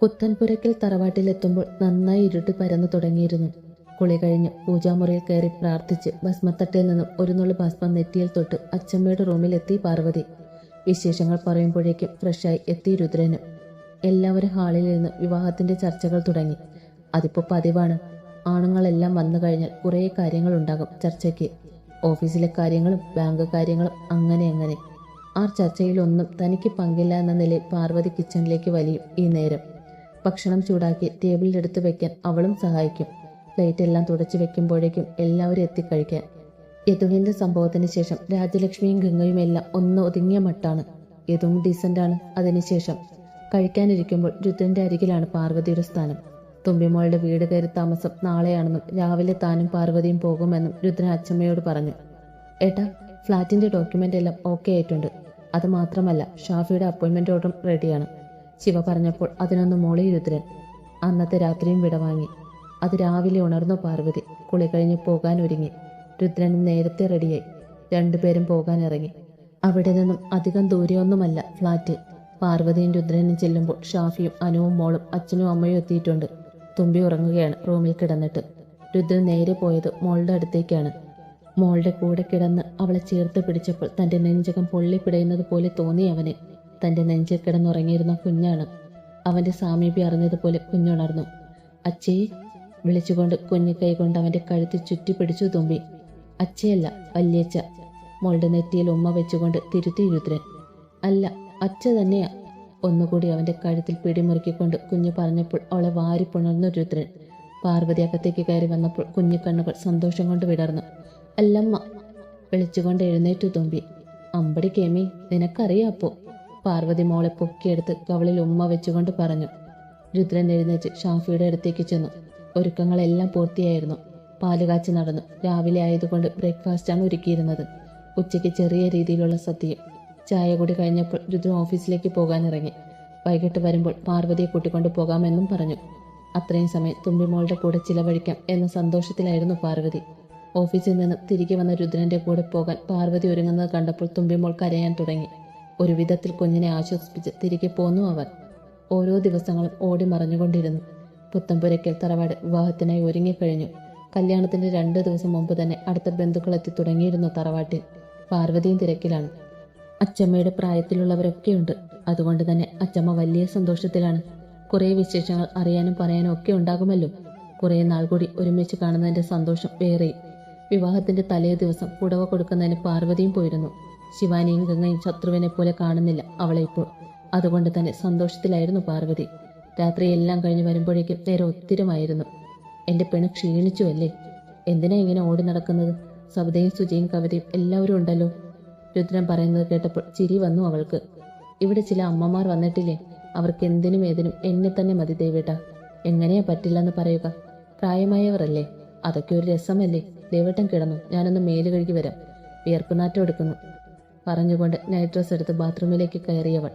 പുത്തൻപുരയ്ക്കൽ തറവാട്ടിലെത്തുമ്പോൾ നന്നായി ഇരുട്ട് പരന്നു തുടങ്ങിയിരുന്നു. കുളി കഴിഞ്ഞ് പൂജാമുറിയിൽ കയറി പ്രാർത്ഥിച്ച് ഭസ്മത്തട്ടിൽ നിന്നും ഒരു നുള്ളു ഭസ്മം നെറ്റിയിൽ തൊട്ട് അച്ചമ്മയുടെ റൂമിലെത്തി പാർവതി. വിശേഷങ്ങൾ പറയുമ്പോഴേക്കും ഫ്രഷായി എത്തി രുദ്രന്. എല്ലാവരും ഹാളിൽ നിന്ന് വിവാഹത്തിന്റെ ചർച്ചകൾ തുടങ്ങി. അതിപ്പോൾ പതിവാണ്. ആണുങ്ങളെല്ലാം വന്നു കഴിഞ്ഞാൽ കുറേ കാര്യങ്ങളുണ്ടാകും ചർച്ചയ്ക്ക്. ഓഫീസിലെ കാര്യങ്ങളും ബാങ്ക് കാര്യങ്ങളും അങ്ങനെ അങ്ങനെ. ആ ചർച്ചയിലൊന്നും തനിക്ക് പങ്കില്ല എന്ന നിലയിൽ പാർവതി കിച്ചണിലേക്ക് വലിയും ഈ നേരം. ഭക്ഷണം ചൂടാക്കി ടേബിളിലെടുത്ത് വെക്കാൻ അവളും സഹായിക്കും. പ്ലേറ്റ് എല്ലാം തുടച്ചു വെക്കുമ്പോഴേക്കും എല്ലാവരും എത്തിക്കഴിക്കാൻ. യദുവിന്റെ സംഭവത്തിന് ശേഷം രാജലക്ഷ്മിയും ഗംഗയും എല്ലാം ഒന്ന് ഒതുങ്ങിയ മട്ടാണ്. യദുവും ഡീസന്റാണ് അതിനുശേഷം കഴിക്കാനിരിക്കുമ്പോൾ രുദ്രന്റെ അരികിലാണ് പാർവതിയുടെ സ്ഥാനം. തുമ്പിമോളുടെ വീട് കയറി താമസം നാളെയാണെന്നും രാവിലെ താനും പാർവതിയും പോകുമെന്നും രുദ്രൻ അച്ഛമ്മയോട് പറഞ്ഞു. ഏട്ടാ ഫ്ലാറ്റിന്റെ ഡോക്യുമെന്റ് എല്ലാം ഓക്കെ ആയിട്ടുണ്ട്. അത് മാത്രമല്ല ഷാഫിയുടെ അപ്പോയിന്റ്മെന്റ് ഓർഡറും റെഡിയാണ്. ശിവ പറഞ്ഞപ്പോൾ അതിനൊന്ന് മോളി രുദ്രൻ അന്നത്തെ രാത്രിയും വിടവാങ്ങി അത് രാവിലെ ഉണർന്നു പാർവതി. കുളി കഴിഞ്ഞ് പോകാൻ ഒരുങ്ങി. രുദ്രനും നേരത്തെ റെഡിയായി. രണ്ടുപേരും പോകാൻ ഇറങ്ങി. അവിടെ നിന്നും അധികം ദൂരെയൊന്നുമല്ല ഫ്ലാറ്റ് പാർവതിയും രുദ്രനും ചെല്ലുമ്പോൾ ഷാഫിയും അനുവും മോളും അച്ഛനും അമ്മയും എത്തിയിട്ടുണ്ട്. തുമ്പി ഉറങ്ങുകയാണ് റൂമിൽ കിടന്നിട്ട്. രുദ്രൻ നേരെ പോയത് മോളുടെ അടുത്തേക്കാണ്. മോളുടെ കൂടെ കിടന്ന് അവളെ ചേർത്ത് പിടിച്ചപ്പോൾ തന്റെ നെഞ്ചകം പൊള്ളിപ്പിടയുന്നത് പോലെ തോന്നി അവന്. തന്റെ നെഞ്ചിൽ കിടന്നുറങ്ങിയിരുന്ന കുഞ്ഞാണ്. അവന്റെ സാമീപ്യം അറിഞ്ഞതുപോലെ കുഞ്ഞുണർന്നു. അച്ഛേ വിളിച്ചുകൊണ്ട് കുഞ്ഞു കൈകൊണ്ട് അവന്റെ കഴുത്തിൽ ചുറ്റി പിടിച്ചു തുമ്പി. അച്ഛയല്ല വല്യച്ച മോളുടെ നെറ്റിയിൽ ഉമ്മ വെച്ചുകൊണ്ട് തിരുത്തി രുദ്രൻ. അല്ല അച്ഛ തന്നെയാ ഒന്നുകൂടി അവന്റെ കഴുത്തിൽ പിടിമുറുക്കിക്കൊണ്ട് കുഞ്ഞു പറഞ്ഞപ്പോൾ അവളെ വാരിപ്പുണർന്നു രുദ്രൻ. പാർവതി അകത്തേക്ക് കയറി വന്നപ്പോൾ കുഞ്ഞു കണ്ണുകൾ സന്തോഷം കൊണ്ട് വിടർന്നു. അല്ലമ്മ വിളിച്ചുകൊണ്ട് എഴുന്നേറ്റു തുമ്പി. അമ്പടി കേമി നിനക്കറിയാം അപ്പോ. പാർവതി മോളെ പൊക്കിയെടുത്ത് കവളിൽ ഉമ്മ വെച്ചുകൊണ്ട് പറഞ്ഞു. രുദ്രൻ എഴുന്നേറ്റ് ഷാഫിയുടെ അടുത്തേക്ക് ചെന്നു. ഒരുക്കങ്ങളെല്ലാം പൂർത്തിയായിരുന്നു. പാലുകാച്ചി നടന്നു. രാവിലെ ആയതുകൊണ്ട് ബ്രേക്ക്ഫാസ്റ്റാണ് ഒരുക്കിയിരുന്നത്. ഉച്ചയ്ക്ക് ചെറിയ രീതിയിലുള്ള സദ്യയും. ചായ കൂടി കഴിഞ്ഞപ്പോൾ രുദ്രൻ ഓഫീസിലേക്ക് പോകാനിറങ്ങി. വൈകിട്ട് വരുമ്പോൾ പാർവതിയെ കൂട്ടിക്കൊണ്ട് പോകാമെന്നും പറഞ്ഞു. അത്രയും സമയം തുമ്പിമോളുടെ കൂടെ ചിലവഴിക്കാം എന്ന സന്തോഷത്തിലായിരുന്നു പാർവതി. ഓഫീസിൽ നിന്ന് തിരികെ വന്ന രുദ്രന്റെ കൂടെ പോകാൻ പാർവതി ഒരുങ്ങുന്നത് കണ്ടപ്പോൾ തുമ്പിമോൾ കരയാൻ തുടങ്ങി. ഒരു വിധത്തിൽ കുഞ്ഞിനെ ആശ്വസിപ്പിച്ച് തിരികെ പോന്നു അവർ. ഓരോ ദിവസങ്ങളും ഓടി മറഞ്ഞുകൊണ്ടിരുന്നു. പുത്തമ്പുരയ്ക്കൽ തറവാട് വിവാഹത്തിനായി ഒരുങ്ങിക്കഴിഞ്ഞു കല്യാണത്തിന്റെ രണ്ട് ദിവസം മുമ്പ് തന്നെ അടുത്ത ബന്ധുക്കൾ എത്തി തുടങ്ങിയിരുന്നു തറവാട്ടിൽ. പാർവതിയും തിരക്കിലാണ്. അച്ചമ്മയുടെ പ്രായത്തിലുള്ളവരൊക്കെയുണ്ട്. അതുകൊണ്ട് തന്നെ അച്ചമ്മ വലിയ സന്തോഷത്തിലാണ്. കുറേ വിശേഷങ്ങൾ അറിയാനും പറയാനും ഒക്കെ ഉണ്ടാകുമല്ലോ. കുറേ നാൾ കൂടി ഒരുമിച്ച് കാണുന്നതിന്റെ സന്തോഷം വേറെ വിവാഹത്തിന്റെ തലേ ദിവസം പുടവ കൊടുക്കുന്നതിന് പാർവതിയും പോയിരുന്നു. ശിവാനിയും ഗംഗയും ശത്രുവിനെ പോലെ കാണുന്നില്ല അവളെ ഇപ്പോൾ. അതുകൊണ്ട് തന്നെ സന്തോഷത്തിലായിരുന്നു പാർവതി. രാത്രി എല്ലാം കഴിഞ്ഞ് വരുമ്പോഴേക്കും നേരെ ഒത്തിരമായിരുന്നു എന്റെ പെണ് ക്ഷീണിച്ചു അല്ലേ? എന്തിനാ ഇങ്ങനെ ഓടി നടക്കുന്നത്? സബിതയും സുജയും കവിതയും എല്ലാവരും ഉണ്ടല്ലോ. രുദ്രൻ പറയുന്നത് കേട്ടപ്പോൾ ചിരി വന്നു അവൾക്ക്. ഇവിടെ ചില അമ്മമാർ വന്നിട്ടില്ലേ? അവർക്ക് എന്തിനും ഏതിനും എന്നെ തന്നെ മതി ദേവേട്ട. എങ്ങനെയാ പറ്റില്ലെന്ന് പറയുക? പ്രായമായവരല്ലേ? അതൊക്കെ ഒരു രസമല്ലേ? ദേവേട്ടൻ കിടന്നു. ഞാനൊന്ന് മേൽ കഴുകി വരാം. വിയർപ്പുനാറ്റം എടുക്കുന്നു. പറഞ്ഞുകൊണ്ട് നൈറ്റ് ഡ്രസ് എടുത്ത് ബാത്റൂമിലേക്ക് കയറിയവൾ.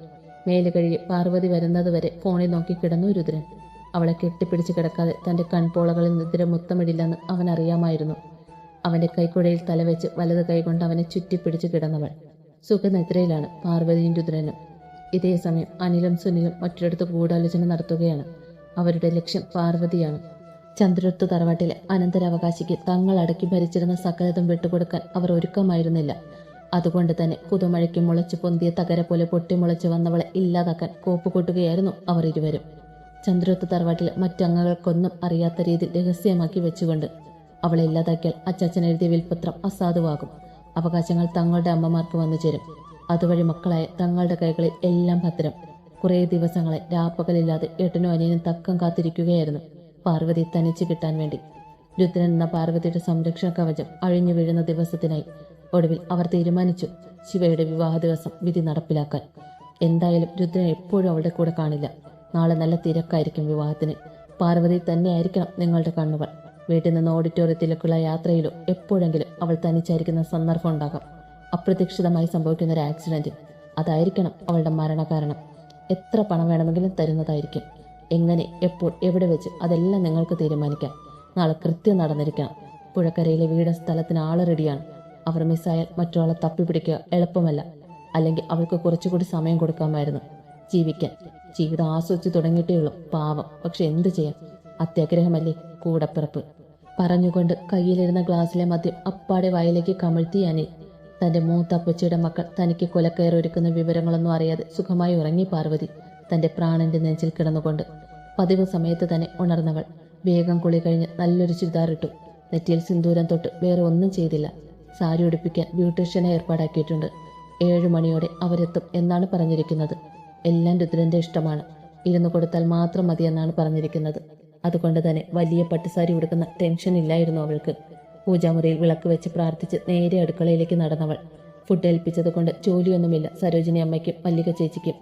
മേൽ പാർവതി വരുന്നതുവരെ ഫോണിൽ നോക്കി കിടന്നു രുദ്രൻ. അവളെ കെട്ടിപ്പിടിച്ച് കിടക്കാതെ തന്റെ കൺപോളകളിൽ നിദ്ര മുത്തമിടില്ലെന്ന് അവൻ അറിയാമായിരുന്നു. അവന്റെ കൈക്കുഴയിൽ തലവെച്ച് വലത് കൈകൊണ്ട് അവനെ ചുറ്റിപ്പിടിച്ച് കിടന്നവൾ. സുഖനിദ്രയിലാണ് പാർവതിയും രുദ്രനും. ഇതേ സമയം അനിലും സുനിലും മറ്റൊരിടത്ത് ഗൂഢാലോചന നടത്തുകയാണ്. അവരുടെ ലക്ഷ്യം പാർവതിയാണ്. ചന്ദ്രത്തു തറവാട്ടിലെ അനന്തരാവകാശിക്ക് തങ്ങൾ അടക്കി ഭരിച്ചിരുന്ന സകലതും വിട്ടുകൊടുക്കാൻ അവർ ഒരുക്കമായിരുന്നില്ല. അതുകൊണ്ട് തന്നെ പുതുമഴയ്ക്ക് മുളച്ചു പൊന്തിയ തകര പോലെ പൊട്ടിമുളച്ചു വന്നവളെ ഇല്ലാതാക്കാൻ കോപ്പുകൂട്ടുകയായിരുന്നു അവർ ഇരുവരും. ചന്ദ്രത്ത് തറവാട്ടിലെ മറ്റംഗങ്ങൾക്കൊന്നും അറിയാത്ത രീതിയിൽ രഹസ്യമാക്കി വെച്ചുകൊണ്ട് അവളെ ഇല്ലാതാക്കിയാൽ അച്ചാച്ചൻ എഴുതിയ വിൽപത്രം അസാധുവാകും. അവകാശങ്ങൾ തങ്ങളുടെ അമ്മമാർക്ക് വന്നു ചേരും. അതുവഴി മക്കളായ തങ്ങളുടെ കൈകളിൽ എല്ലാം ഭദ്രം. കുറേ ദിവസങ്ങളെ രാപ്പകലില്ലാതെ ഏട്ടനും അനിയനും തക്കം കാത്തിരിക്കുകയായിരുന്നു. പാർവതി തനിച്ച് കിട്ടാൻ വേണ്ടി. രുദ്രൻ എന്ന പാർവതിയുടെ സംരക്ഷണ കവചം അഴിഞ്ഞു വീഴുന്ന ദിവസത്തിനായി ഒടുവിൽ അവർ തീരുമാനിച്ചു ശിവയുടെ വിവാഹ ദിവസം വിധി നടപ്പിലാക്കാൻ. എന്തായാലും രുദ്രൻ എപ്പോഴും അവളുടെ കൂടെ കാണില്ല. നാളെ നല്ല തിരക്കായിരിക്കും വിവാഹത്തിന്. പാർവതി തന്നെയായിരിക്കണം നിങ്ങളുടെ കണ്ണുകൾ. വീട്ടിൽ നിന്ന് ഓഡിറ്റോറിയത്തിലേക്കുള്ള യാത്രയിലോ എപ്പോഴെങ്കിലും അവൾ തനിച്ചായിരിക്കുന്ന സന്ദർഭം ഉണ്ടാകാം. അപ്രതീക്ഷിതമായി സംഭവിക്കുന്ന ഒരു ആക്സിഡന്റ്. അതായിരിക്കണം അവളുടെ മരണകാരണം. എത്ര പണം വേണമെങ്കിലും തരുന്നതായിരിക്കും. എങ്ങനെ എപ്പോൾ എവിടെ വെച്ച് അതെല്ലാം നിങ്ങൾക്ക് തീരുമാനിക്കാം. നാളെ കൃത്യം നടന്നിരിക്കണം പുഴക്കരയിലെ വീട് സ്ഥലത്തിന് ആൾ റെഡിയാണ് അവർ മിസ്സായാൽ മറ്റൊരാളെ തപ്പിപ്പിടിക്കുക എളുപ്പമല്ല. അല്ലെങ്കിൽ അവൾക്ക് കുറച്ചുകൂടി സമയം കൊടുക്കാമായിരുന്നു. ജീവിക്കാൻ. ജീവിതം ആസ്വദിച്ചു തുടങ്ങിയിട്ടേ ഉള്ളൂ. പാവം. പക്ഷെ എന്ത് ചെയ്യാം? അത്യാഗ്രഹമല്ലേ? കൂടപ്പിറപ്പ്. പറഞ്ഞുകൊണ്ട് കയ്യിലിരുന്ന ഗ്ലാസ്സിലെ മദ്യം അപ്പാടെ വായിലേക്ക് കമിഴ്ത്തി അനിൽ. തന്റെ മൂത്ത അപ്പച്ചിയുടെ മക്കൾ തനിക്ക് കൊലക്കയറൊരുക്കുന്ന വിവരങ്ങളൊന്നും അറിയാതെ സുഖമായി ഉറങ്ങി പാർവതി. തന്റെ പ്രാണന്റെ നെഞ്ചിൽ കിടന്നുകൊണ്ട്. പതിവ് സമയത്ത് തന്നെ ഉണർന്നവൾ. വേഗം കുളി കഴിഞ്ഞ് നല്ലൊരു ചുരിദാറിട്ടു. നെറ്റിയിൽ സിന്ദൂരം തൊട്ട് വേറെ ഒന്നും ചെയ്തില്ല. സാരി ഉടുപ്പിക്കാൻ ബ്യൂട്ടീഷ്യനെ ഏർപ്പാടാക്കിയിട്ടുണ്ട്. ഏഴു മണിയോടെ അവരെത്തും എന്നാണ് പറഞ്ഞിരിക്കുന്നത്. എല്ലാം രുദ്രന്റെ ഇഷ്ടമാണ്. ഇരുന്ന് കൊടുത്താൽ മാത്രം മതിയെന്നാണ് പറഞ്ഞിരിക്കുന്നത്. അതുകൊണ്ട് തന്നെ വലിയ പട്ടുസാരി ഉടുക്കുന്ന ടെൻഷൻ ഇല്ലായിരുന്നു അവൾക്ക്. പൂജാമുറിയിൽ വിളക്ക് വെച്ച് പ്രാർത്ഥിച്ച് നേരെ അടുക്കളയിലേക്ക് നടന്നവൾ. ഫുഡ് ഏൽപ്പിച്ചത് കൊണ്ട് ജോലിയൊന്നുമില്ല. സരോജിനി അമ്മയ്ക്കും മല്ലിക ചേച്ചിക്കും.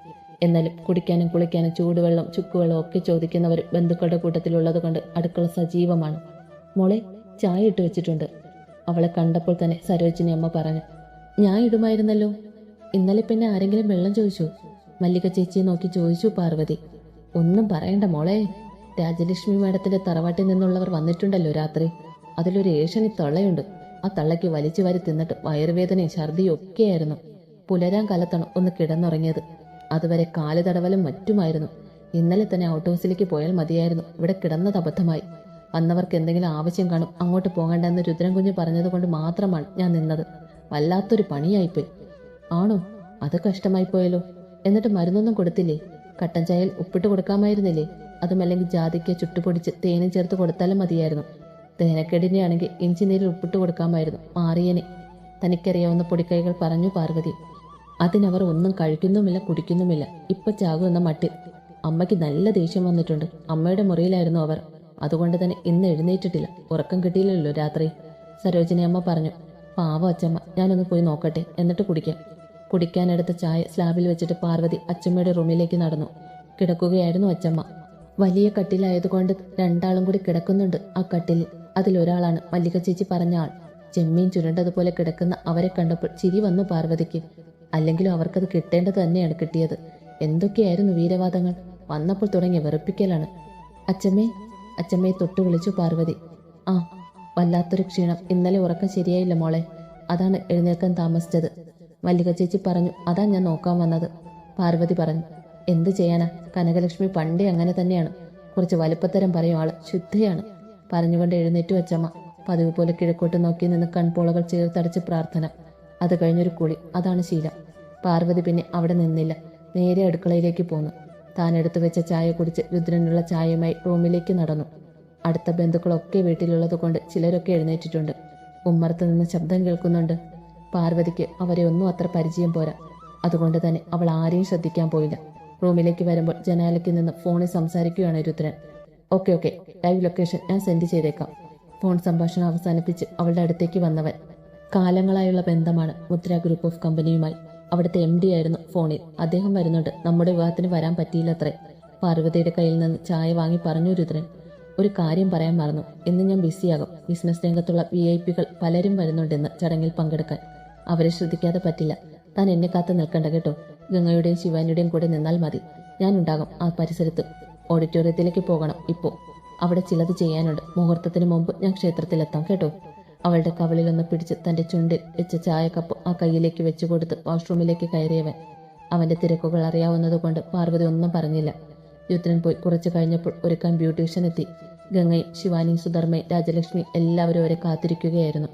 എന്നാലും കുടിക്കാനും കുളിക്കാനും ചൂടുവെള്ളം ചുക്കുവെള്ളം ഒക്കെ ചോദിക്കുന്നവർ ബന്ധുക്കളുടെ കൂട്ടത്തിലുള്ളത് കൊണ്ട് അടുക്കള സജീവമാണ്. മോളെ ചായ ഇട്ട് വെച്ചിട്ടുണ്ട്. അവളെ കണ്ടപ്പോൾ തന്നെ സരോജിനി അമ്മ പറഞ്ഞു ഞാൻ ഇടുമായിരുന്നല്ലോ. ഇന്നലെ പിന്നെ ആരെങ്കിലും വെള്ളം ചോദിച്ചു? മല്ലിക ചേച്ചിയെ നോക്കി ചോദിച്ചു പാർവതി. ഒന്നും പറയണ്ട മോളെ. രാജലക്ഷ്മി മാഡത്തിന്റെ തറവാട്ടിൽ നിന്നുള്ളവർ വന്നിട്ടുണ്ടല്ലോ രാത്രി. അതിലൊരു ഏഷണി തള്ളയുണ്ട്. ആ തള്ളയ്ക്ക് വലിച്ചു വാരി തിന്നിട്ട് വയറുവേദനയും ഛർദിയും ഒക്കെയായിരുന്നു. പുലരാൻ കാലത്താണ് ഒന്ന് കിടന്നുറങ്ങിയത്. അതുവരെ കാൽ തടവലും മറ്റുമായിരുന്നു. ഇന്നലെ തന്നെ ഔട്ട് ഹൗസിലേക്ക് പോയാൽ മതിയായിരുന്നു. ഇവിടെ കിടന്നത് അബദ്ധമായി. വന്നവർക്ക് എന്തെങ്കിലും ആവശ്യം കാണും അങ്ങോട്ട് പോകണ്ടെന്ന് രുദ്രൻകുഞ്ഞ് പറഞ്ഞതുകൊണ്ട് മാത്രമാണ് ഞാൻ നിന്നത്. വല്ലാത്തൊരു പണിയായിപ്പോയി. ആണോ? അത് കഷ്ടമായി പോയല്ലോ എന്നിട്ട് മരുന്നൊന്നും കൊടുത്തില്ലേ? കട്ടൻ ചായയിൽ ഉപ്പിട്ട് കൊടുക്കാമായിരുന്നില്ലേ? അതുമല്ലെങ്കിൽ ജാതിക്ക ചുട്ടുപൊടിച്ച് തേനും ചേർത്ത് കൊടുത്താലും മതിയായിരുന്നു. തേനക്കെടിനെയാണെങ്കിൽ ഇഞ്ചി നീരിൽ ഉപ്പിട്ട് കൊടുക്കാമായിരുന്നു മാറിയനെ. തനിക്കറിയാവുന്ന പൊടിക്കൈകൾ പറഞ്ഞു പാർവതി. അതിനവർ ഒന്നും കഴിക്കുന്നുമില്ല കുടിക്കുന്നുമില്ല. ഇപ്പൊ ചാകുമെന്ന മട്ടിൽ. അമ്മയ്ക്ക് നല്ല ദേഷ്യം വന്നിട്ടുണ്ട്. അമ്മയുടെ മുറിയിലായിരുന്നു അവർ. അതുകൊണ്ട് തന്നെ ഇന്ന് എഴുന്നേറ്റിട്ടില്ല. ഉറക്കം കിട്ടിയില്ലല്ലോ രാത്രി. സരോജിനി അമ്മ പറഞ്ഞു പാവ അച്ചമ്മ ഞാനൊന്ന് പോയി നോക്കട്ടെ എന്നിട്ട് കുടിക്കാം. കുടിക്കാനെടുത്ത ചായ സ്ലാബിൽ വെച്ചിട്ട് പാർവതി അച്ചമ്മയുടെ റൂമിലേക്ക് നടന്നു. കിടക്കുകയായിരുന്നു അച്ചമ്മ. വലിയ കട്ടിലായതുകൊണ്ട് രണ്ടാളും കൂടി കിടക്കുന്നുണ്ട് ആ കട്ടിൽ. അതിലൊരാളാണ് മല്ലിക ചേച്ചി പറഞ്ഞ ആൾ. ചെമ്മീൻ ചുരുണ്ടതുപോലെ കിടക്കുന്ന അവരെ കണ്ടപ്പോൾ ചിരി വന്നു പാർവതിക്ക്. അല്ലെങ്കിലും അവർക്കത് കിട്ടേണ്ടത് തന്നെയാണ് കിട്ടിയത്. എന്തൊക്കെയായിരുന്നു വീരവാദങ്ങൾ? വന്നപ്പോൾ തുടങ്ങിയ വെറുപ്പിക്കലാണ്. അച്ചമ്മേ അച്ചമ്മയെ തൊട്ടു വിളിച്ചു പാർവതി ആ വല്ലാത്തൊരു ക്ഷീണം. ഇന്നലെ ഉറക്കം ശരിയായില്ല മോളെ. അതാണ് എഴുന്നേൽക്കാൻ താമസിച്ചത്. മല്ലിക ചേച്ചി പറഞ്ഞു അതാ ഞാൻ നോക്കാൻ വന്നത്. പാർവതി പറഞ്ഞു എന്ത് ചെയ്യാനാ? കനകലക്ഷ്മി പണ്ടേ അങ്ങനെ തന്നെയാണ്. കുറച്ച് വലുപ്പത്തരം പറയും ആൾ. ശുദ്ധയാണ്. പറഞ്ഞുകൊണ്ട് എഴുന്നേറ്റു അച്ചമ്മ. പതിവ് പോലെ കിഴക്കോട്ട് നോക്കി നിന്ന് കൺപോളകൾ ചേർത്തടച്ച് പ്രാർത്ഥന. അത് കഴിഞ്ഞൊരു കുളി. അതാണ് ശീലം. പാർവതി പിന്നെ അവിടെ നിന്നില്ല. നേരെ അടുക്കളയിലേക്ക് പോന്നു. താൻ എടുത്തു വെച്ച ചായ കുടിച്ച് രുദ്രനുള്ള ചായയുമായി റൂമിലേക്ക് നടന്നു. അടുത്ത ബന്ധുക്കളൊക്കെ വീട്ടിലുള്ളത് കൊണ്ട് ചിലരൊക്കെ എഴുന്നേറ്റിട്ടുണ്ട്. ഉമ്മറത്ത് നിന്ന് ശബ്ദം കേൾക്കുന്നുണ്ട്. പാർവതിക്ക് അവരെ ഒന്നും അത്ര പരിചയം പോരാ. അതുകൊണ്ട് തന്നെ അവൾ ആരെയും ശ്രദ്ധിക്കാൻ പോയില്ല. റൂമിലേക്ക് വരുമ്പോൾ ജനാലയ്ക്ക് നിന്ന് ഫോണിൽ സംസാരിക്കുകയാണ് Rudran. Okay okay. Live location ഞാൻ സെൻഡ് ചെയ്തേക്കാം. ഫോൺ സംഭാഷണം അവസാനിപ്പിച്ച് അവളുടെ അടുത്തേക്ക് വന്നവൻ. കാലങ്ങളായുള്ള ബന്ധമാണ് മുദ്ര ഗ്രൂപ്പ് ഓഫ് കമ്പനിയുമായി അവിടുത്തെ എം ഡി ആയിരുന്നു ഫോണിൽ. അദ്ദേഹം വരുന്നുണ്ട്. നമ്മുടെ വിവാഹത്തിന് വരാൻ പറ്റിയില്ലത്രേ. പാർവതിയുടെ കയ്യിൽ നിന്ന് ചായ വാങ്ങി പറഞ്ഞു രുദ്രൻ. ഒരു കാര്യം പറയാൻ മറന്നു. ഇന്ന് ഞാൻ ബിസിയാകും. ബിസിനസ് രംഗത്തുള്ള വി ഐ പികൾ പലരും വരുന്നുണ്ടെന്ന് ചടങ്ങിൽ പങ്കെടുക്കാൻ. അവരെ ശ്രദ്ധിക്കാതെ പറ്റില്ല. താൻ എന്നെ കാത്ത് നിൽക്കണ്ട കേട്ടോ. ഗംഗയുടെയും ശിവാനിയുടെയും കൂടെ നിന്നാൽ മതി. ഞാൻ ഉണ്ടാകും ആ പരിസരത്ത്. ഓഡിറ്റോറിയത്തിലേക്ക് പോകണം ഇപ്പോൾ. അവിടെ ചിലത് ചെയ്യാനുണ്ട്. മുഹൂർത്തത്തിന് മുമ്പ് ഞാൻ ക്ഷേത്രത്തിലെത്താം കേട്ടോ. അവളുടെ കവളിലൊന്ന് പിടിച്ച് തന്റെ ചുണ്ടിൽ വെച്ച ചായക്കപ്പ് ആ കയ്യിലേക്ക് വെച്ചു കൊടുത്ത് വാഷ്റൂമിലേക്ക് കയറിയവൻ. അവന്റെ തിരക്കുകൾ അറിയാവുന്നതുകൊണ്ട് പാർവതി ഒന്നും പറഞ്ഞില്ല. യുദ്ധൻ പോയി കുറച്ചു കഴിഞ്ഞപ്പോൾ ഒരുക്കാൻ ബ്യൂട്ടീഷ്യൻ എത്തി. ഗംഗയും ശിവാനിയും സുധർമ്മയും രാജലക്ഷ്മി എല്ലാവരും അവരെ കാത്തിരിക്കുകയായിരുന്നു.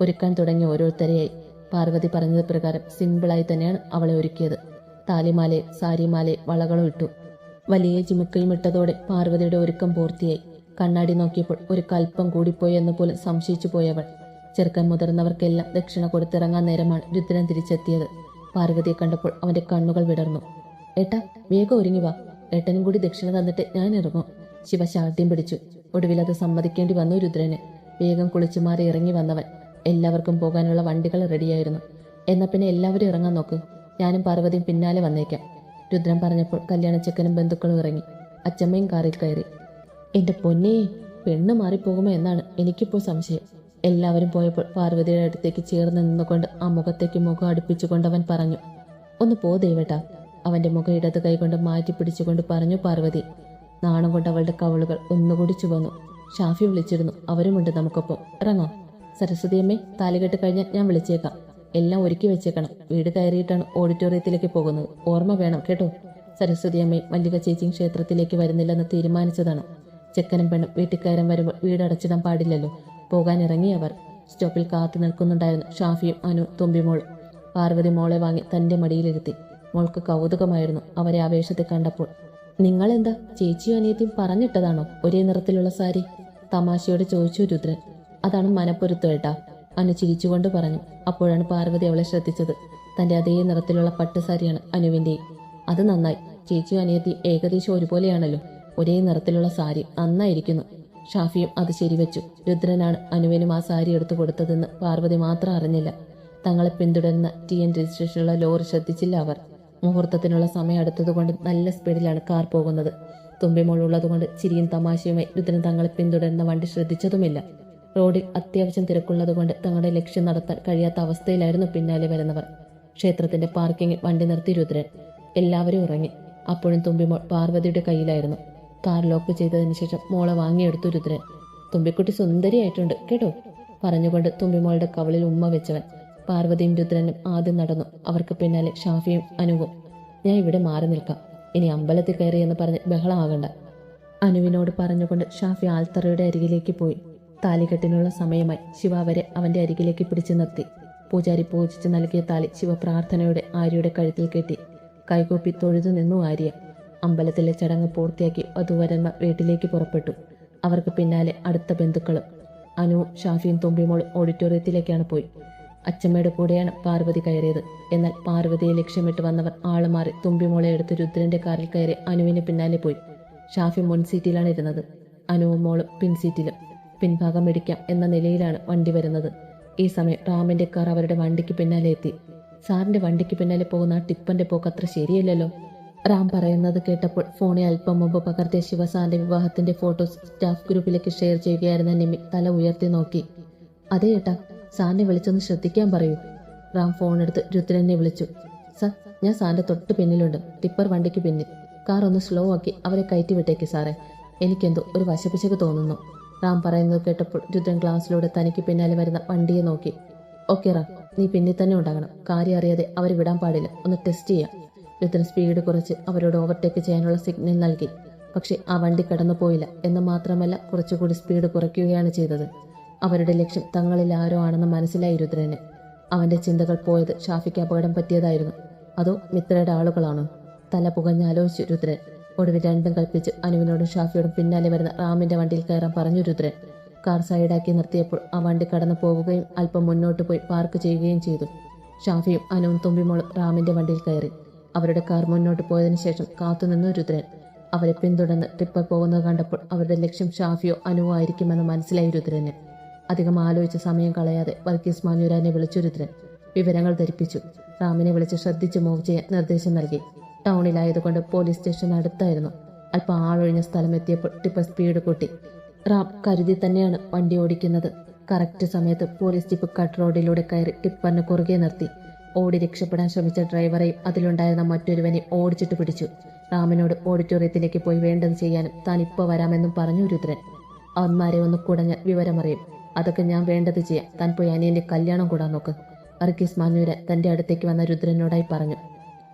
ഒരുക്കാൻ തുടങ്ങി ഓരോരുത്തരെയായി. പാർവതി പറഞ്ഞത് പ്രകാരം സിമ്പിളായി തന്നെയാണ് അവളെ ഒരുക്കിയത്. താലിമാലെ സാരിമാലെ വളകളും ഇട്ടു. വലിയ ചിമുക്കയും ഇട്ടതോടെ പാർവതിയുടെ ഒരുക്കം പൂർത്തിയായി. കണ്ണാടി നോക്കിയപ്പോൾ ഒരു കൽപ്പം കൂടിപ്പോയി എന്ന് പോലും സംശയിച്ചു പോയവൾ. ചെറുക്കൻ മുതിർന്നവർക്കെല്ലാം ദക്ഷിണ കൊടുത്തിറങ്ങാൻ നേരമാണ് രുദ്രൻ തിരിച്ചെത്തിയത്. പാർവതിയെ കണ്ടപ്പോൾ അവന്റെ കണ്ണുകൾ വിടർന്നു. ഏട്ടാ വേഗം ഒരുങ്ങി വാ. ഏട്ടനും കൂടി ദക്ഷിണ തന്നിട്ട് ഞാൻ ഇറങ്ങും. ശിവ ശാഠ്യം പിടിച്ചു. ഒടുവിൽ അത് സമ്മതിക്കേണ്ടി വന്നു രുദ്രന്. വേഗം കുളിച്ചു മാറി ഇറങ്ങി വന്നവൻ. എല്ലാവർക്കും പോകാനുള്ള വണ്ടികൾ റെഡിയായിരുന്നു. എന്നാ പിന്നെ എല്ലാവരും ഇറങ്ങാൻ നോക്ക്. ഞാനും പാർവതിയും പിന്നാലെ വന്നേക്കാം. രുദ്രൻ പറഞ്ഞപ്പോൾ കല്യാണച്ചക്കനും ബന്ധുക്കളും ഇറങ്ങി. അച്ചമ്മയും കാറിൽ കയറി. എന്റെ പൊന്നെ പെണ്ണ് മാറിപ്പോകുമോ എന്നാണ് എനിക്കിപ്പോൾ സംശയം. എല്ലാവരും പോയപ്പോൾ പാർവതിയുടെ അടുത്തേക്ക് ചേർന്ന് നിന്നുകൊണ്ട് ആ മുഖത്തേക്ക് മുഖം അടുപ്പിച്ചുകൊണ്ട് അവൻ പറഞ്ഞു ഒന്ന് പോ ദൈവട്ടാ. അവന്റെ മുഖം ഇടത് കൈകൊണ്ട് മാറ്റി പിടിച്ചുകൊണ്ട് പറഞ്ഞു പാർവതി നാണം കൊണ്ട് അവളുടെ കവളുകൾ ഒന്നുകൂടി ചുവന്നു. ഷാഫി വിളിച്ചിരുന്നു അവരുമുണ്ട് നമുക്കൊപ്പം. ഇറങ്ങാം. സരസ്വതിയമ്മേ താലികെട്ട് കഴിഞ്ഞാൽ ഞാൻ വിളിച്ചേക്കാം. എല്ലാം ഒരുക്കി വെച്ചേക്കണം. വീട് കയറിയിട്ടാണ് ഓഡിറ്റോറിയത്തിലേക്ക് പോകുന്നത്. ഓർമ്മ വേണം കേട്ടോ? സരസ്വതി അമ്മയും മല്ലിക ചേച്ചിയും ക്ഷേത്രത്തിലേക്ക് വരുന്നില്ലെന്ന് തീരുമാനിച്ചതാണ്. ചെക്കനും പെണ്ണും വീട്ടുകാരൻ വരുമ്പോൾ വീടടച്ചിടാൻ പാടില്ലല്ലോ. പോകാൻ ഇറങ്ങി അവർ. സ്റ്റോപ്പിൽ കാത്തു നിൽക്കുന്നുണ്ടായിരുന്നു ഷാഫിയും അനു തുമ്പിമോൾ. പാർവതി മോളെ വാങ്ങി തന്റെ മടിയിലിരുത്തി. മോൾക്ക് കൗതുകമായിരുന്നു അവരെ ആവേശത്തിൽ കണ്ടപ്പോൾ. നിങ്ങളെന്താ? ചേച്ചിയും അനിയത്തിയും പറഞ്ഞിട്ടതാണോ ഒരേ നിറത്തിലുള്ള സാരി? തമാശയോട് ചോദിച്ചു രുദ്രൻ. അതാണ് മനപ്പൊരുത്തം ഏട്ടാ അനു ചിരിച്ചുകൊണ്ട് പറഞ്ഞു. അപ്പോഴാണ് പാർവതി അവളെ ശ്രദ്ധിച്ചത്. തന്റെ അതേ നിറത്തിലുള്ള പട്ടുസാരിയാണ് അനുവിന്റെയും അത് നന്നായി. ചേച്ചിയും അനിയത്തിയും ഏകദേശം ഒരുപോലെയാണല്ലോ. ഒരേ നിറത്തിലുള്ള സാരി നന്നായിരിക്കുന്നു. ഷാഫിയും അത് ശരിവെച്ചു. രുദ്രനാണ് അനുവിനും ആ സാരി എടുത്തു കൊടുത്തതെന്ന് പാർവതി മാത്രം അറിഞ്ഞില്ല. തങ്ങളെ പിന്തുടരുന്ന ടി എൻ രജിസ്ട്രേഷനുള്ള ലോറി ശ്രദ്ധിച്ചില്ല അവർ. മുഹൂർത്തത്തിനുള്ള സമയം അടുത്തതുകൊണ്ട് നല്ല സ്പീഡിലാണ് കാർ പോകുന്നത്. തുമ്പിമോൾ ഉള്ളതുകൊണ്ട് ചിരിയും തമാശയുമായി രുദ്രൻ തങ്ങളെ പിന്തുടരുന്ന വണ്ടി ശ്രദ്ധിച്ചതുമില്ല. റോഡിൽ അത്യാവശ്യം തിരക്കുള്ളതുകൊണ്ട് തങ്ങളുടെ ലക്ഷ്യം നടത്താൻ കഴിയാത്ത അവസ്ഥയിലായിരുന്നു പിന്നാലെ വരുന്നവർ. ക്ഷേത്രത്തിന്റെ പാർക്കിങ്ങിൽ വണ്ടി നിർത്തി രുദ്രൻ. എല്ലാവരും ഇറങ്ങി അപ്പോഴും തുമ്പിമോൾ പാർവതിയുടെ കയ്യിലായിരുന്നു. കാർ ലോക്ക് ചെയ്തതിന് ശേഷം മോളെ വാങ്ങിയെടുത്തു രുദ്രൻ. തുമ്പിക്കുട്ടി സുന്ദരിയായിട്ടുണ്ട് കേട്ടോ? പറഞ്ഞുകൊണ്ട് തുമ്പിമോളുടെ കവളിൽ ഉമ്മ വെച്ചവൻ. പാർവതിയും രുദ്രനും ആദ്യം നടന്നു. അവർക്ക് പിന്നാലെ ഷാഫിയും അനുവും. ഞാൻ ഇവിടെ മാറി നിൽക്കാം. ഇനി അമ്പലത്തിൽ കയറി എന്ന് പറഞ്ഞ് ബഹളമാകണ്ട അനുവിനോട് പറഞ്ഞുകൊണ്ട് ഷാഫി ആൽത്തറയുടെ അരികിലേക്ക് പോയി. താലികെട്ടിനുള്ള സമയമായി ശിവ അവരെ അവന്റെ അരികിലേക്ക് പിടിച്ചു നിർത്തി. പൂജാരി പൂജിച്ച് നൽകിയ താലി ശിവ പ്രാർത്ഥനയുടെ ആര്യയുടെ കഴുത്തിൽ കെട്ടി. കൈകൂപ്പി തൊഴുതു നിന്നു ആര്യ. അമ്പലത്തിലെ ചടങ്ങ് പൂർത്തിയാക്കി വധുവരന്മാർ വീട്ടിലേക്ക് പുറപ്പെട്ടു. അവർക്ക് പിന്നാലെ അടുത്ത ബന്ധുക്കളും അനുവും ഷാഫിയും തുമ്പിമോളും ഓഡിറ്റോറിയത്തിലേക്കാണ് പോയി. അച്ചമ്മയുടെ കൂടെയാണ് പാർവതി കയറിയത്. എന്നാൽ പാർവതിയെ ലക്ഷ്യമിട്ട് വന്നവർ ആൾ മാറി തുമ്പിമോളെ എടുത്ത് രുദ്രന്റെ കാറിൽ കയറി അനുവിന് പിന്നാലെ പോയി. ഷാഫി മുൻ സീറ്റിലാണ് ഇരുന്നത്. അനുവും മോളും പിൻസീറ്റിലും പിൻഭാഗം ഇടിക്കാം എന്ന നിലയിലാണ് വണ്ടി വരുന്നത്. ഈ സമയം റാമിന്റെ കാർ അവരുടെ വണ്ടിക്ക് പിന്നാലെ എത്തി. സാറിന്റെ വണ്ടിക്ക് പിന്നാലെ പോകുന്ന ടിപ്പന്റെ പോക്ക് അത്ര ശരിയല്ലല്ലോ. റാം പറയുന്നത് കേട്ടപ്പോൾ ഫോണിൽ അല്പം മുമ്പ് പകർത്തിയ ശിവസാറിന്റെ വിവാഹത്തിന്റെ ഫോട്ടോസ് സ്റ്റാഫ് ഗ്രൂപ്പിലേക്ക് ഷെയർ ചെയ്യുകയായിരുന്ന നിമി തല ഉയർത്തി നോക്കി. അതെ ഏട്ടാ സാറിനെ വിളിച്ചൊന്ന് ശ്രദ്ധിക്കാൻ പറയൂ. റാം ഫോൺ എടുത്ത് രുദ്രനെ വിളിച്ചു. സർ ഞാൻ സാറിന്റെ തൊട്ട് പിന്നിലുണ്ട് ടിപ്പർ വണ്ടിക്ക് പിന്നിൽ. കാർ ഒന്ന് സ്ലോ ആക്കി അവരെ കയറ്റി വിട്ടേക്ക് സാറേ. എനിക്കെന്തോ ഒരു വശപ്പിശക്ക് തോന്നുന്നു. റാം പറയുന്നത് കേട്ടപ്പോൾ രുദ്രൻ ഗ്ലാസ്സിലൂടെ തനിക്ക് പിന്നാലെ വരുന്ന വണ്ടിയെ നോക്കി. ഓക്കെ റാം നീ പിന്നിൽ തന്നെ ഉണ്ടാകണം. കാര്യം അറിയാതെ അവർ വിടാൻ പാടില്ല. ഒന്ന് ടെസ്റ്റ് ചെയ്യാം. രുദ്രൻ സ്പീഡ് കുറച്ച് അവരോട് ഓവർടേക്ക് ചെയ്യാനുള്ള സിഗ്നൽ നൽകി. പക്ഷേ ആ വണ്ടി കടന്നു പോയില്ല. എന്ന് മാത്രമല്ല കുറച്ചുകൂടി സ്പീഡ് കുറയ്ക്കുകയാണ് ചെയ്തത്. അവരുടെ ലക്ഷ്യം തങ്ങളിൽ ആരോ ആണെന്ന് മനസ്സിലായി രുദ്രന്. അവന്റെ ചിന്തകൾ പോയത് ഷാഫിക്ക് അപകടം പറ്റിയതായിരുന്നു. അതോ മിത്രയുടെ ആളുകളാണോ? തല പുകഞ്ഞാലോചിച്ചു രുദ്രൻ. ഒടുവിൽ രണ്ടും കൽപ്പിച്ച് അനുവിനോടും ഷാഫിയോടും പിന്നാലെ വരുന്ന റാമിന്റെ വണ്ടിയിൽ കയറാൻ പറഞ്ഞു രുദ്രൻ. കാർ സൈഡാക്കി നിർത്തിയപ്പോൾ ആ വണ്ടി കടന്നു പോവുകയും അല്പം മുന്നോട്ട് പോയി പാർക്ക് ചെയ്യുകയും ചെയ്തു. ഷാഫിയും അനുവും തുമ്പിമോളും റാമിന്റെ വണ്ടിയിൽ കയറി. അവരുടെ കാർ മുന്നോട്ട് പോയതിനു ശേഷം കാത്തുനിന്നു രുദ്രൻ അവരെ പിന്തുടർന്ന് ടിപ്പർ പോകുന്നത് കണ്ടപ്പോൾ അവരുടെ ലക്ഷ്യം ഷാഫിയോ അനുവോ ആയിരിക്കുമെന്ന് മനസ്സിലായി രുദ്രന്. അധികം ആലോചിച്ച സമയം കളയാതെ വർഗീസ് മാഞ്ഞൂരാനെ വിളിച്ചു രുദ്രൻ. വിവരങ്ങൾ ധരിപ്പിച്ചു. റാമിനെ വിളിച്ച് ശ്രദ്ധിച്ച് മൂവ് ചെയ്യാൻ നിർദ്ദേശം നൽകി. ടൗണിലായതുകൊണ്ട് പോലീസ് സ്റ്റേഷൻ അടുത്തായിരുന്നു. അല്പം ആളൊഴിഞ്ഞ സ്ഥലം എത്തിയപ്പോൾ ടിപ്പർ സ്പീഡ് കൂട്ടി. റാം കരുതി തന്നെയാണ് വണ്ടി ഓടിക്കുന്നത്. കറക്റ്റ് സമയത്ത് പോലീസ് ടിപ്പ് കട്ട് റോഡിലൂടെ കയറി ടിപ്പറിന് കുറുകെ നിർത്തി. ഓടി രക്ഷപ്പെടാൻ ശ്രമിച്ച ഡ്രൈവറെയും അതിലുണ്ടായിരുന്ന മറ്റൊരുവനെ ഓടിച്ചിട്ട് പിടിച്ചു. റാമിനോട് ഓഡിറ്റോറിയത്തിലേക്ക് പോയി വേണ്ടത് ചെയ്യാനും താൻ ഇപ്പോൾ വരാമെന്നും പറഞ്ഞു രുദ്രൻ. അവന്മാരെ ഒന്ന് കുടഞ്ഞ വിവരമറിയും. അതൊക്കെ ഞാൻ വേണ്ടത് ചെയ്യാം. താൻ പോയി അനിയന്റെ കല്യാണം കൂടാൻ നോക്ക്. അർക്കീസ് മാഞ്ഞൂര തന്റെ അടുത്തേക്ക് വന്ന രുദ്രനോടായി പറഞ്ഞു.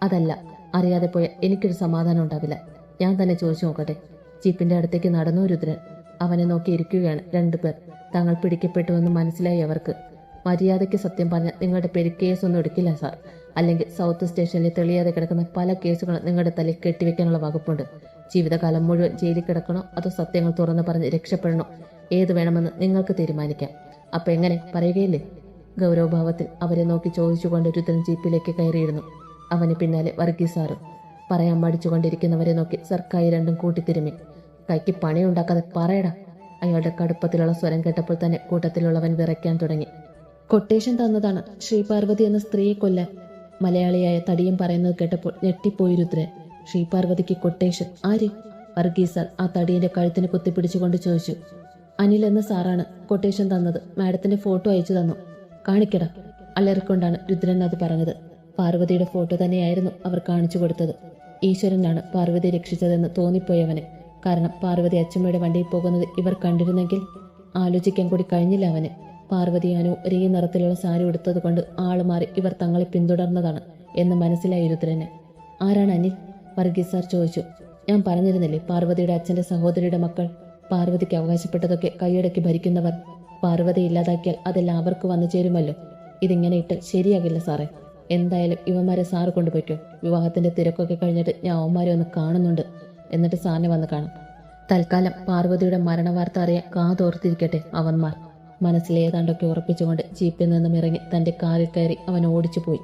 അതല്ല അറിയാതെ പോയ എനിക്കൊരു സമാധാനം ഉണ്ടാവില്ല. ഞാൻ തന്നെ ചോദിച്ചു നോക്കട്ടെ. ജീപ്പിന്റെ അടുത്തേക്ക് നടന്നു രുദ്രൻ. അവനെ നോക്കി ഇരിക്കുകയാണ് രണ്ടുപേർ തങ്ങൾ പിടിക്കപ്പെട്ടുവെന്ന് മനസ്സിലായി അവർക്ക്. മര്യാദയ്ക്ക് സത്യം പറഞ്ഞാൽ നിങ്ങളുടെ പേര് കേസൊന്നും എടുക്കില്ല സാർ. അല്ലെങ്കിൽ സൗത്ത് സ്റ്റേഷനിൽ തെളിയാതെ കിടക്കുന്ന പല കേസുകളും നിങ്ങളുടെ തലയിൽ കെട്ടിവെക്കാനുള്ള വകുപ്പുണ്ട്. ജീവിതകാലം മുഴുവൻ ജയിലിൽ കിടക്കണോ അതോ സത്യങ്ങൾ തുറന്നു പറഞ്ഞ് രക്ഷപ്പെടണോ? ഏത് വേണമെന്ന് നിങ്ങൾക്ക് തീരുമാനിക്കാം. അപ്പൊ എങ്ങനെ? പറയുകയില്ലേ? ഗൗരവഭാവത്തിൽ അവരെ നോക്കി ചോദിച്ചുകൊണ്ട് രുദ്രൻ ജീപ്പിലേക്ക് കയറിയിരുന്നു. അവന് പിന്നാലെ വർഗീസ് സാറ് പറയാൻ മടിച്ചുകൊണ്ടിരിക്കുന്നവരെ നോക്കി സർ കൈ രണ്ടും കൂട്ടിത്തിരുമി. കൈക്ക് പണിയുണ്ടാക്കാതെ പറയടാ. അയാളുടെ കടുപ്പത്തിലുള്ള സ്വരം കേട്ടപ്പോൾ തന്നെ കൂട്ടത്തിലുള്ളവൻ വിറയ്ക്കാൻ തുടങ്ങി. കൊട്ടേഷൻ തന്നതാണ് ശ്രീപാർവതി എന്ന സ്ത്രീയെ കൊല്ലാൻ. മലയാളിയായ തടിയും പറയുന്നത് കേട്ടപ്പോൾ ഞെട്ടിപ്പോയി രുദ്രൻ. ശ്രീപാർവതിക്ക് കൊട്ടേഷൻ. ആര്? വർഗീസർ ആ തടിയന്റെ കഴുത്തിന് കുത്തിപ്പിടിച്ചുകൊണ്ട് ചോദിച്ചു. അനിൽ എന്ന സാറാണ് കൊട്ടേഷൻ തന്നത്. മാഡത്തിന്റെ ഫോട്ടോ അയച്ചു തന്നു. കാണിക്കട. അലറിക്കൊണ്ടാണ് രുദ്രൻ അത് പറഞ്ഞത്. പാർവതിയുടെ ഫോട്ടോ തന്നെയായിരുന്നു അവർ കാണിച്ചു കൊടുത്തത്. ഈശ്വരനാണ് പാർവതി രക്ഷിച്ചതെന്ന് തോന്നിപ്പോയവന്. കാരണം പാർവതി അച്ചമ്മയുടെ വണ്ടിയിൽ പോകുന്നത് ഇവർ കണ്ടിരുന്നെങ്കിൽ ആലോചിക്കാൻ കൂടി കഴിഞ്ഞില്ല അവന്. പാർവതി അനു ഒരേ നിറത്തിലുള്ള സാരി ഉടുത്തത് കൊണ്ട് ആൾ മാറി ഇവർ തങ്ങളെ പിന്തുടർന്നതാണ് എന്ന് മനസ്സിലായി രുദ്രന്. ആരാണ് അനിൽ? വർഗീസ് സാർ ചോദിച്ചു. ഞാൻ പറഞ്ഞിരുന്നില്ലേ പാർവതിയുടെ അച്ഛന്റെ സഹോദരിയുടെ മക്കൾ? പാർവതിക്ക് അവകാശപ്പെട്ടതൊക്കെ കൈയടക്കി ഭരിക്കുന്നവർ. പാർവതി ഇല്ലാതാക്കിയാൽ അതെല്ലാം അവർക്ക് വന്നു ചേരുമല്ലോ. ഇതിങ്ങനെ ഇട്ട് ശരിയാകില്ല സാറേ. എന്തായാലും ഇവന്മാരെ സാറ് കൊണ്ടുപോയിക്കോ. വിവാഹത്തിന്റെ തിരക്കൊക്കെ കഴിഞ്ഞിട്ട് ഞാൻ അവന്മാരെ ഒന്ന് കാണുന്നുണ്ട്. എന്നിട്ട് സാറിനെ വന്ന് കാണും. തൽക്കാലം പാർവതിയുടെ മരണവാർത്ത അറിയാൻ കാതോർത്തിരിക്കട്ടെ അവന്മാർ. മനസ്സിലേതാണ്ടൊക്കെ ഉറപ്പിച്ചുകൊണ്ട് ജീപ്പിൽ നിന്നും ഇറങ്ങി തന്റെ കാറിൽ കയറി അവൻ ഓടിച്ചു പോയി